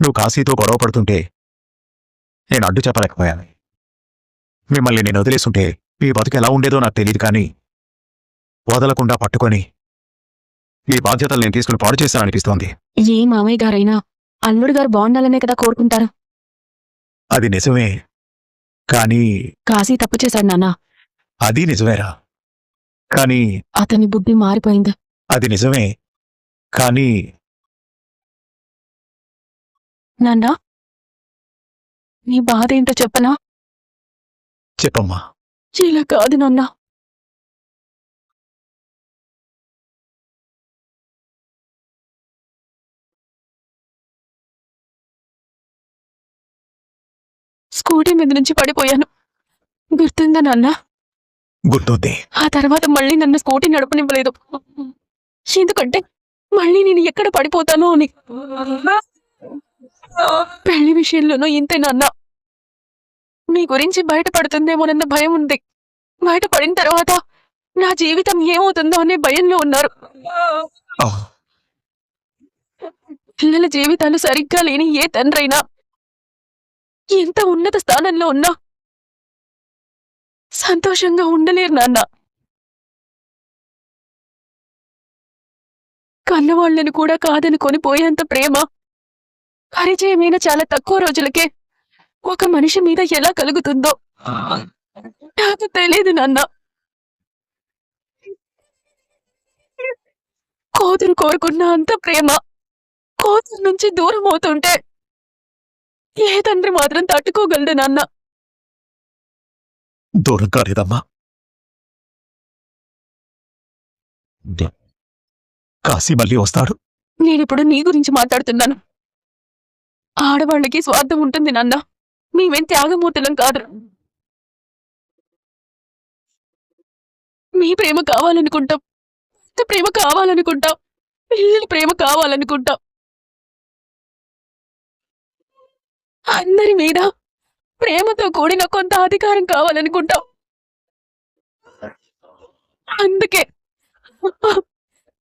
నువ్వు కాశీతో గొడవ పడుతుంటే నేను అడ్డు చెప్పలేకపోయాను. మిమ్మల్ని నేను వదిలేస్తుంటే మీ బతుకు ఎలా ఉండేదో నాకు తెలియదు కానీ వదలకుండా పట్టుకొని ఈ బాధ్యతలు నేను తీసుకుని పాడు చేశాననిపిస్తోంది. ఏ మామయ్య గారైనా అల్లుడు గారు బాగుండాలనే కదా కోరుకుంటారు. అది నిజమే కానీ కాశీ తప్పు చేశాడు నాన్న. అది నిజమేరా కానీ అతని బుద్ధి మారిపోయింది. అది నిజమే కానీ నాన్న? నీ బాధ ఏంటో చెప్పనా? చెప్పమ్మా. ఇలా కాదు నాన్న. స్కూటీ మీద నుంచి పడిపోయాను. గుర్తుందా నాన్న? గుర్తుంది. ఆ తర్వాత మళ్ళీ నన్ను స్కూటీ నడపనివ్వలేదు. ఎందుకంటే మళ్ళీ నేను ఎక్కడ పడిపోతానో అని. పెళ్ళి విషయంలోనూ ఇంతే నాన్న. మీ గురించి బయటపడుతుందేమోనన్న భయం ఉంది. బయటపడిన తర్వాత నా జీవితం ఏమవుతుందో అనే భయంలో ఉన్నారు. పిల్లల జీవితాలు సరిగ్గా లేని ఏ తండ్రైనా ఎంత ఉన్నత స్థానంలో ఉన్నా సంతోషంగా ఉండలేరు నాన్న. కన్నవాళ్ళను కూడా కాదనుకొని పోయేంత ప్రేమ పరిచయమైన చాలా తక్కువ రోజులకే ఒక మనిషి మీద ఎలా కలుగుతుందో నాకు తెలియదు నాన్న. కూతురు కోరుకున్న అంత ప్రేమ కూతురు నుంచి దూరం అవుతుంటే ఏ తండ్రి మాత్రం తట్టుకోగలడు నాన్న. దూరం కాలేదమ్మా. కాశీ మళ్ళీ వస్తాడు. నేనిప్పుడు నీ గురించి మాట్లాడుతున్నాను. ఆడవాళ్ళకి స్వార్థం ఉంటుంది నాన్న. మేమేం త్యాగమూర్తులం కాదు. మీ ప్రేమ కావాలనుకుంటాం. ప్రేమ కావాలనుకుంటాం. పిల్లల ప్రేమ కావాలనుకుంటాం. అందరి మీద ప్రేమతో కూడిన కొంత అధికారం కావాలనుకుంటాం. అందుకే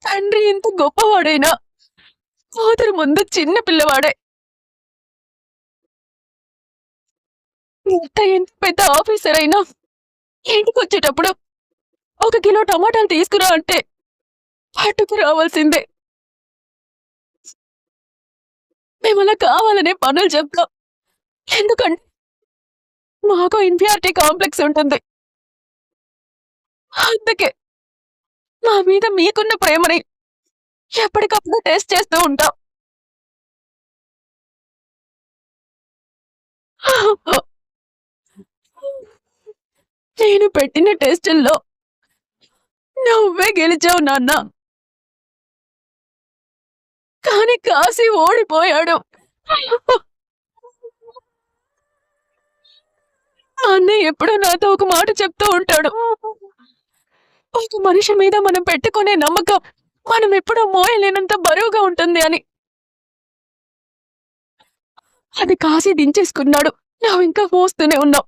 తండ్రి ఎంత గొప్పవాడైనా కూతురు ముందు చిన్న పిల్లవాడే. ఎంత ఎంత పెద్ద ఆఫీసర్ అయినా ఇంటికి వచ్చేటప్పుడు ఒక కిలో టమాటాలు తీసుకురా అంటే పట్టుకు రావాల్సిందే. మేము అలా కావాలనే పనులు చెప్తాం. ఎందుకంటే మాకు ఇన్ఫియారిటీ కాంప్లెక్స్ ఉంటుంది. అందుకే మా మీద మీకున్న ప్రేమని ఎప్పటికప్పుడు టెస్ట్ చేస్తూ ఉంటాం. నేను పెట్టిన టెస్టుల్లో నువ్వే గెలిచావు నాన్న. కానీ కాసి ఓడిపోయాడు. అన్నయ్య ఎప్పుడూ నాతో ఒక మాట చెప్తూ ఉంటాడు. ఒక మనిషి మీద మనం పెట్టుకునే నమ్మకం మనం ఎప్పుడూ మోయలేనంత బరువుగా ఉంటుంది అని. అది కాసి దించేసుకున్నాడు. నువ్వు ఇంకా మోస్తూనే ఉన్నావు.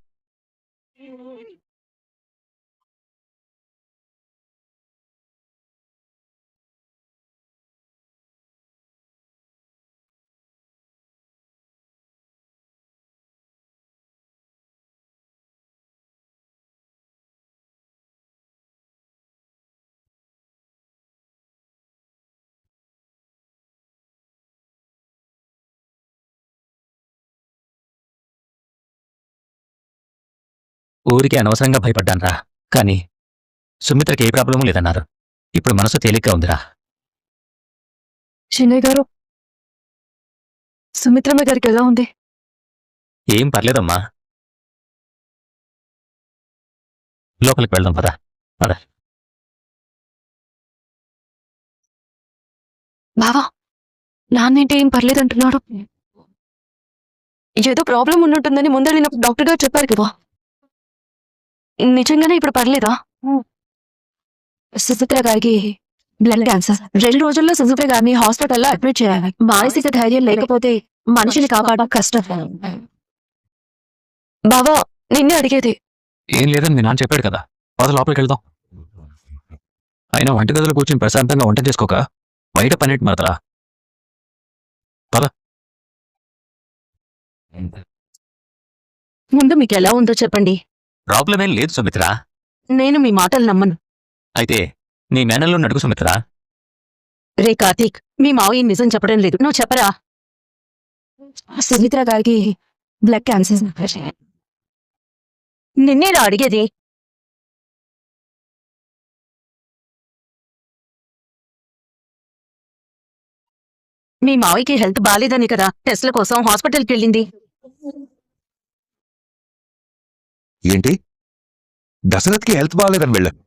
ఊరికి అనవసరంగా భయపడ్డాన్రా. కానీ సుమిత్రకి ఏ ప్రాబ్లము లేదన్నారు. ఇప్పుడు మనసు తేలిగ్గా ఉందిరా. చిన్నయ్య గారు సుమిత్రమ్మ గారికి ఎలా ఉంది? ఏం పర్లేదమ్మా. లోపలికి వెళ్దాం పద. బావా నాన్నేంటి ఏం పర్లేదంటున్నాడు? ఏదో ప్రాబ్లం ఉన్నట్టుందని ముందెళ్ళినప్పుడు డాక్టర్ గారు చెప్పారు కదా. నిజంగానే ఇప్పుడు పర్లేదా? సుచిత్ర గారికి బ్లడ్ క్యాన్సర్ రెండు రోజుల్లో సుచిత్ర గారిని హాస్పిటల్లో అడ్మిట్ చేయాలి. మానసిక ధైర్యం లేకపోతే మనిషిని కాపాడడం కష్టం. బావా నిన్నే అడిగేది. ఏం లేదని మీ నాన్న చెప్పాడు కదా. పద లోపలికి వెళ్దాం. అయినా వంటగదిలో కూర్చొని ప్రశాంతంగా వంట చేసుకోక బయట పన్నెట్టు మరదరా ముందు మీకు ఎలా ఉందో చెప్పండి. ప్రాబ్లం ఏం లేదు సుమిత్ర. నేను మీ మాటలు నమ్మను. అయితే నీ మేనల్లో నడుగు సుమిత్ర. రే కార్తీక్ మీ మావయ్య నిజం చెప్పడం లేదు. నువ్వు చెప్పరా? సుమిత్ర గారికి బ్లడ్ క్యాన్సర్ నిన్నేరా అడిగేది? మీ మావయ్యకి హెల్త్ బాలేదని కదా టెస్ట్ల కోసం హాస్పిటల్కి వెళ్ళింది. ఏంటి? దశరథ్కి హెల్త్ బాగాలేదని వెళ్ళాను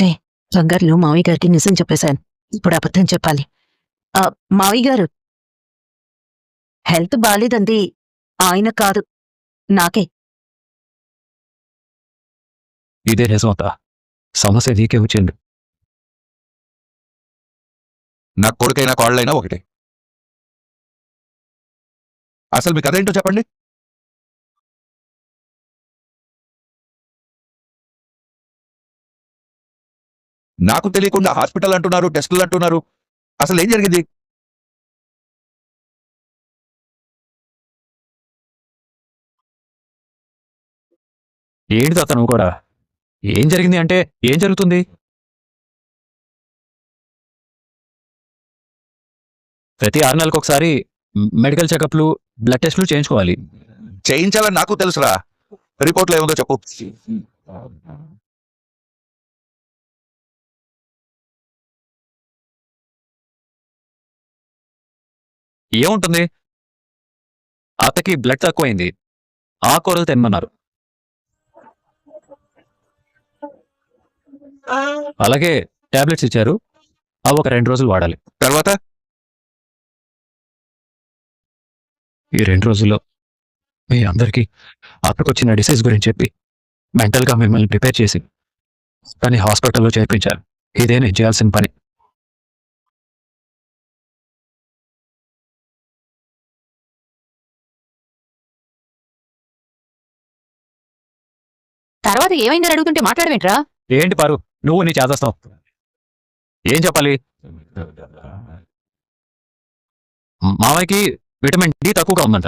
రే బంగారులో మావయ్య గారికి నిజం చెప్పేశాను. ఇప్పుడు అబద్ధం చెప్పాలి. ఆ, మావయ్య గారు. హెల్త్ బాలేదంది ఆయన కాదు నాకే. ఇదే నిజమత. సమస్య నీకే వచ్చింది. నా కొడుకైనా కోళ్ళైనా ఒకటే. అసలు మీ కథ ఏంటో చెప్పండి. నాకు తెలియకుండా హాస్పిటల్ అంటున్నారు టెస్టులు అంటున్నారు. అసలు ఏం జరిగింది? ఏంటి అతను కూడా? ఏం జరిగింది అంటే ఏం జరుగుతుంది? ప్రతి ఆరు నెలలకు ఒకసారి మెడికల్ చెకప్లు బ్లడ్ టెస్ట్లు చేయించుకోవాలి. చేయించాలని నాకు తెలుసురా. రిపోర్ట్లో ఏముందో చెప్పు. ఏముంటుంది? అత్తకి బ్లడ్ తక్కువైంది. ఆకుకూరలు తినమన్నారు అలాగే టాబ్లెట్స్ ఇచ్చారు. అవి ఒక రెండు రోజులు వాడాలి. తర్వాత? ఈ రెండు రోజుల్లో మీ అందరికీ అక్కడికొచ్చిన డిసీజ్ గురించి చెప్పి మెంటల్గా మిమ్మల్ని ప్రిపేర్ చేసి కానీ హాస్పిటల్లో చేర్పించారు ఇదే నేను చేయాల్సిన పని. తర్వాత ఏమైందని అడుగుతుంటే మాట్లాడవేంట్రా? ఏంటి పారు? నువ్వు నీ చేస్తావు ఏం చెప్పాలి? మామయ్యకి విటమిన్ డి తక్కువగా ఉందంట.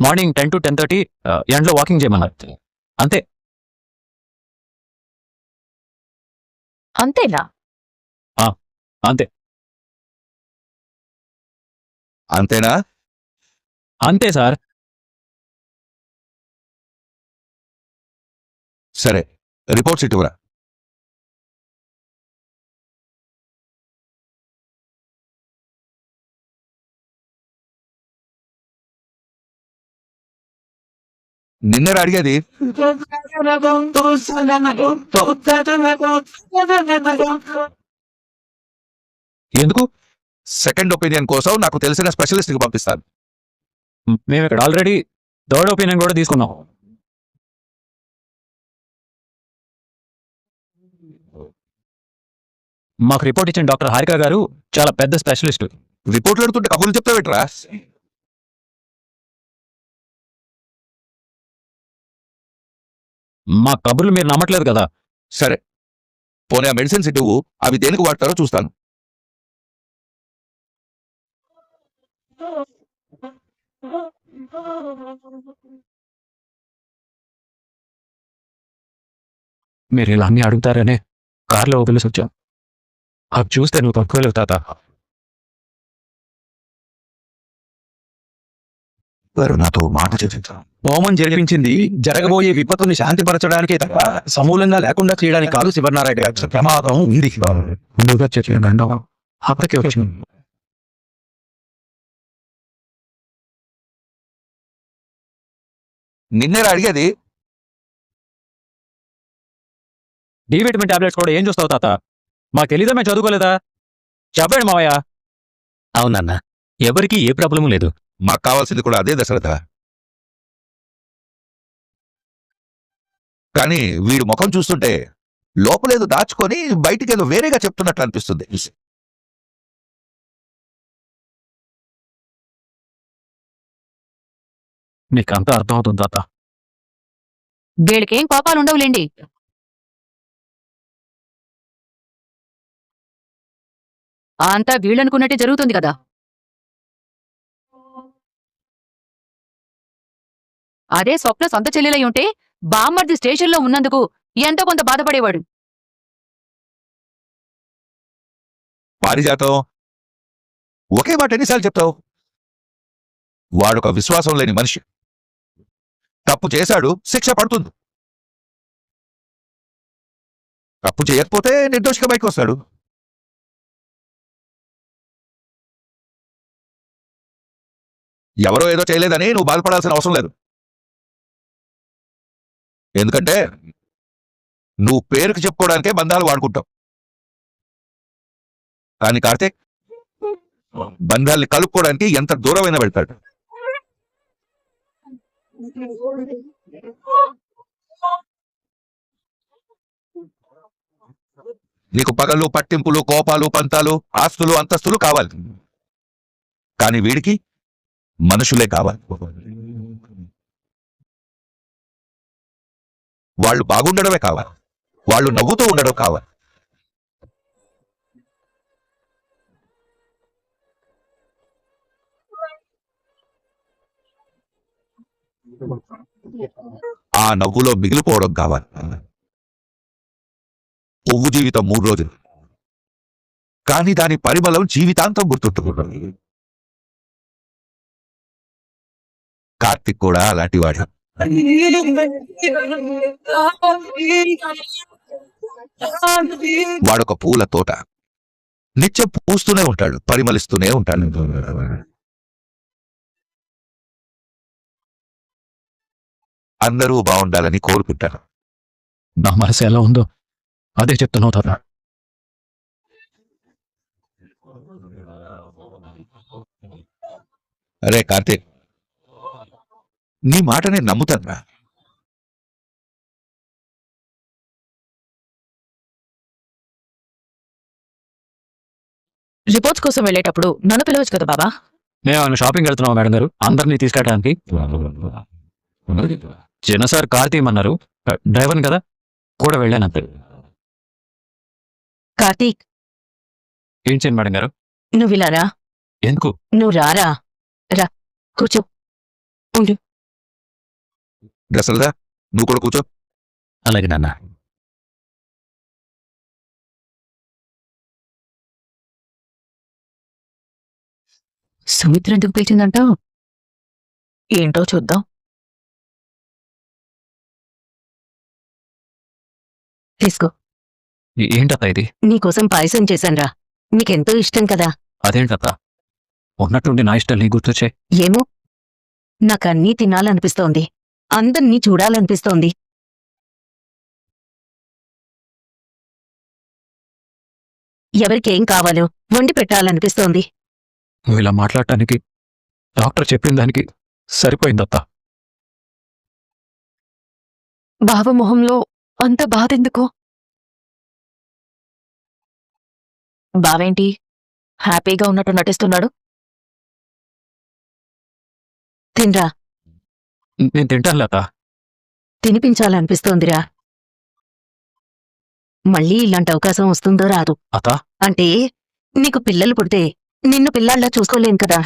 Morning ten to ten thirty ఎండ్లో వాకింగ్ చేయమన్నారు. అంతే. అంతేనా? అంతే. అంతేనా? అంతే సార్. సరే రిపోర్ట్స్ ఇటువరా నిన్నరా అడిగేది? ఎందుకు? సెకండ్ ఒపీనియన్ కోసం నాకు తెలిసిన స్పెషలిస్ట్కి పంపిస్తాను. మేము ఇక్కడ ఆల్రెడీ థర్డ్ ఒపీనియన్ కూడా తీసుకున్నాం. మాకు రిపోర్ట్ ఇచ్చిన డాక్టర్ హారిక గారు చాలా పెద్ద స్పెషలిస్ట్. రిపోర్ట్లు అడుగుతుంటే కబుర్లు చెప్తావేట్రా? మా కబుర్లు మీరు నమ్మట్లేదు కదా. సరే. పోనీ ఆ మెడిసిన్స్ ఇటు అవి దేనికి వాడతారో చూస్తాను. మీరు ఇలా అన్ని అడుగుతారనే కార్లో వదిలేసి వచ్చాం. అవి చూస్తే నువ్వు తక్కువ తాత. వారు నాతో మాట చెప్పించారు హోమం జరిపించింది జరగబోయే విపత్తుని శాంతిపరచడానికే తప్ప సమూలంగా లేకుండా చేయడానికి కాదు శివనారాయణ గారు. ప్రమాదం ఉంది ముందుగా చెప్పిన గండం అప్పటికే వచ్చింది. నిన్నే అడిగేది డి విటమిన్ టాబ్లెట్స్ కూడా ఏం చూస్తావు తాత? మాకు తెలీదా మేము చదువుకోలేదా? చెప్పాడు మావయ్య. అవునన్నా. ఎవరికి ఏ ప్రాబ్లం లేదు. మాకు కావాల్సింది కూడా అదే దశరథ. కానీ వీడు ముఖం చూస్తుంటే లోపలేదో దాచుకొని బయటికేదో వేరేగా చెప్తున్నట్లు అనిపిస్తుంది. నీకు అంతా అర్థమవుతుంది తాత. వీళ్ళకేం కోపాలు ఉండవులేండి అంతా వీళ్ళనుకున్నట్టే జరుగుతుంది కదా. అదే స్వప్న సొంత చెల్లెలై ఉంటే బామ్మర్ది స్టేషన్లో ఉన్నందుకు ఎంతో కొంత బాధపడేవాడు. పారిజాతం. ఒకే మాట ఎన్నిసార్లు చెప్తావు? వాడొక విశ్వాసం లేని మనిషి. తప్పు చేశాడు శిక్ష పడుతుంది. తప్పు చేయకపోతే నిర్దోషిగా బయటకు వస్తాడు ఎవరో ఏదో చేయలేదని నువ్వు బాధపడాల్సిన అవసరం లేదు. ఎందుకంటే నువ్వు పేరుకి చెప్పుకోవడానికే బంధాలు వాడుకుంటావు. కానీ కార్తీక్ బంధాల్ని కలుపుకోవడానికి ఎంత దూరమైనా వెళ్తాడు. నీకు పగలు పట్టింపులు కోపాలు పంతాలు ఆస్తులు అంతస్తులు కావాలి. కానీ వీడికి మనుషులే కావాలి. వాళ్ళు బాగుండడమే కావాలి. వాళ్ళు నవ్వుతూ ఉండడం కావాలి. ఆ నవ్వులో మిగిలిపోవడం కావాలి. పువ్వు జీవితం మూడు రోజులు. కానీ దాని పరిమళం జీవితాంతం గుర్తుంటుంది. కార్తిక్ కూడా అలాంటి వాడు. వాడొక పూల తోట. నిత్యం పూస్తూనే ఉంటాడు పరిమళిస్తూనే ఉంటాడు. అందరూ బాగుండాలని కోరుకుంటారు నా మనసు ఎలా ఉందో అదే చెప్తున్నావు తాత. అరే కార్తీక్ నీ మాట నేను నమ్ముతాను రిపోర్ట్స్ కోసం వెళ్ళేటప్పుడు నన్ను పిలవచ్చు కదా బాబా? మేము ఆయన షాపింగ్ వెళ్తున్నాం మేడం గారు. అందరినీ తీసుకెళ్ళడానికి చిన్న సార్ కార్ తీయమన్నారు డ్రైవర్ కదా? కూడా వెళ్ళాను అంతే కార్తీక్. ఏం చేయండి మేడం గారు? నువ్వు ఇలా రా. ఎందుకు? నువ్వు రారా. రా. కూర్చో. దశరథ నువ్వు కూడా కూర్చో అలాగే నాన్న సుమిత్ర ఎందుకు పిలిచిందంటావు ఏంటో చూద్దాం తీసుకో ఏ- ఏంటత్త ఇది నీకోసం పాయసం చేశాన్రా నీకెంతో ఇష్టం కదా అదేంటత్త ఉన్నట్టుండి నా ఇష్టాలు నీ గుర్తొచ్చే ఏమో నాకన్నీ తినాలనిపిస్తోంది అందర్నీ చూడాలనిపిస్తోంది. ఎవరికేం కావాలో వండి పెట్టాలనిపిస్తోంది. నువ్వు ఇలా మాట్లాడటానికి డాక్టర్ చెప్పిన దానికి సరిపోయిందత్త. బావ మొహంలో అంత బాధ ఎందుకు బావేంటి? హ్యాపీగా ఉన్నట్టు నటిస్తున్నాడు? తిన్రా. నేను తింటాను లత. తినిపించాలనిపిస్తోందిరా. మళ్ళీ ఇలాంటి అవకాశం వస్తుందో రాదు. అత్త అంటే నీకు పిల్లలు పుడితే నిన్ను పిల్లాళ్ళ చూసుకోలేం కదా.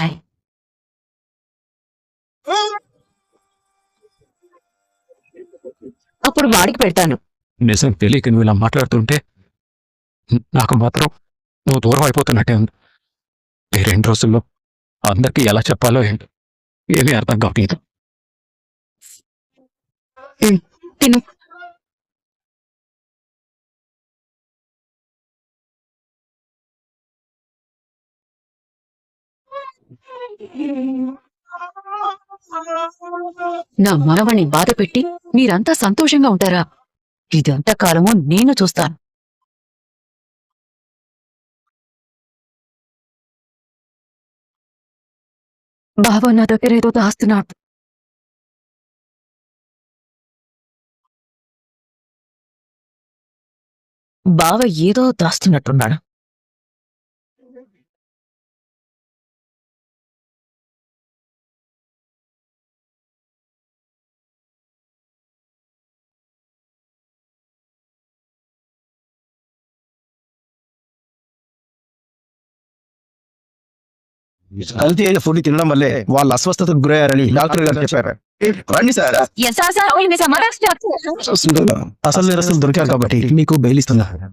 అప్పుడు వాడికి పెడతాను. నిజం తెలియక నువ్వు ఇలా మాట్లాడుతుంటే నాకు మాత్రం నువ్వు దూరం అయిపోతున్నట్టే ఉంది. ఈ రెండు రోజుల్లో అందరికీ ఎలా చెప్పాలో ఏంటో ఏమీ అర్థం కావట్లేదు. తిను నా మనవని బాధ పెట్టి మీరంతా సంతోషంగా ఉంటారా? ఇదంతా కాలము నేను చూస్తాను. బావ నా దగ్గర ఏదో దాస్తున్నాడు. బావ ఏదో దాస్తున్నట్టున్నాడు. కల్తీ అయిన ఫుడ్ తినడం వల్లే వాళ్ళు అస్వస్థతకు గురయ్యారని డాక్టర్ గారు చెప్పారు. రండి సార్. అసలు నిరసలు దొరికారు కాబట్టి మీకు బెయిల్ అయిపోయింది.